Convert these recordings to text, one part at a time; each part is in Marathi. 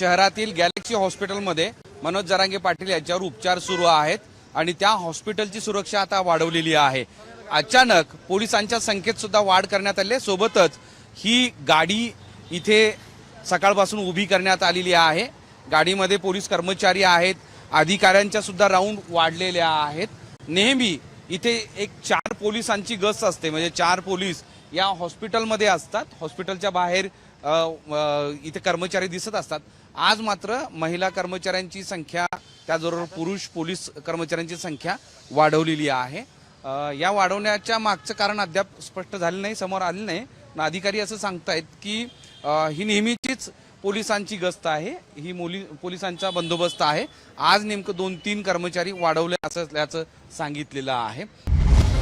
शहरातील गॅलेक्सी हॉस्पिटलमध्ये मनोज जरांगे पाटील यांच्यावर उपचार सुरू आहेत आणि त्या हॉस्पिटलची सुरक्षा आता वाढवलेली आहे. अचानक पोलिसांच्या संख्येत सुद्धा वाढ करण्यात आली आहे. सोबतच ही गाडी इथे सकाळपासून उभी करण्यात आलेली आहे. गाडीमध्ये पोलीस कर्मचारी आहेत. अधिकाऱ्यांच्या सुद्धा राऊंड वाढलेल्या आहेत. नेहमी इथे एक चार पोलिसांची गस्त असते. म्हणजे चार पोलीस या हॉस्पिटलमध्ये असतात. हॉस्पिटलच्या बाहेर इथे कर्मचारी दिसत असतात. आज मात्र महिला कर्मचाऱ्यांची संख्या त्याचबरोबर पुरुष पोलीस कर्मचाऱ्यांची संख्या वाढवलेली आहे. या वाढवण्याच्या मागचं कारण अद्याप स्पष्ट झालं नाही समोर आलं नाही. पण अधिकारी असं सांगतायत की ही नेहमीचीच पोलिसांची गस्त आहे. ही मुली पोलिसांचा बंदोबस्त आहे. आज नेमकं दोन तीन कर्मचारी वाढवले असं असल्याचं सांगितलेलं आहे.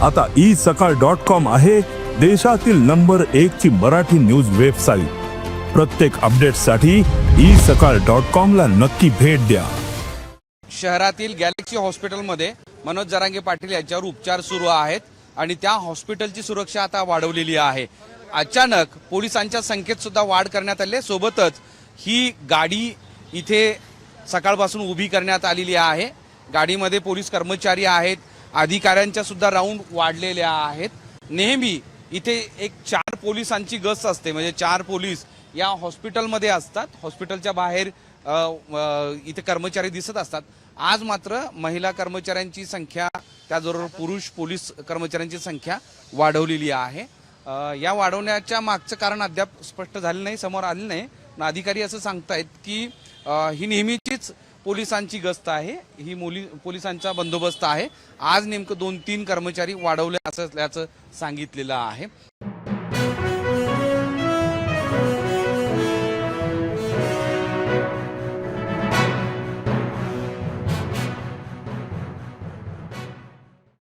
आता ई सकाळ डॉट कॉम आहे देशातील नंबर एक ची मराठी न्यूज वेबसाईट. प्रत्येक अपडेटसाठी ई सकाळ डॉट कॉमला नक्की भेट द्या. शहरातील गॅलेक्सी हॉस्पिटलमध्ये मनोज जरांगे पाटील यांच्यावर उपचार सुरू आहेत आणि त्या हॉस्पिटलची सुरक्षा आता वाढवलेली आहे. अचानक पोलिसांच्या संख्येत सुद्धा वाढ करण्यात आली सोबतच ही गाडी इथे सकाळपासून उभी करण्यात आलेली आहे. गाडीमध्ये पोलीस कर्मचारी आहेत. अधिकाऱ्यांच्या सुद्धा राऊंड वाढलेल्या आहेत. नेहमी इथे एक चार पोलिसांची गस्त असते. म्हणजे चार पोलीस या हॉस्पिटलमध्ये असतात. हॉस्पिटलच्या बाहेर इथे कर्मचारी दिसत असतात. आज मात्र महिला कर्मचाऱ्यांची संख्या त्याचबरोबर पुरुष पोलीस कर्मचाऱ्यांची संख्या वाढवलेली आहे. या वाढवण्याच्या मागचं कारण अद्याप स्पष्ट झालं नाही समोर आलं नाही. पण अधिकारी असं सांगतायत की ही नेहमीचीच पोलिसांची गस्त आहे. ही मुली पोलिसांचा बंदोबस्त आहे. आज नेमकं दोन तीन कर्मचारी वाढवले असं असल्याचं सांगितलेलं आहे.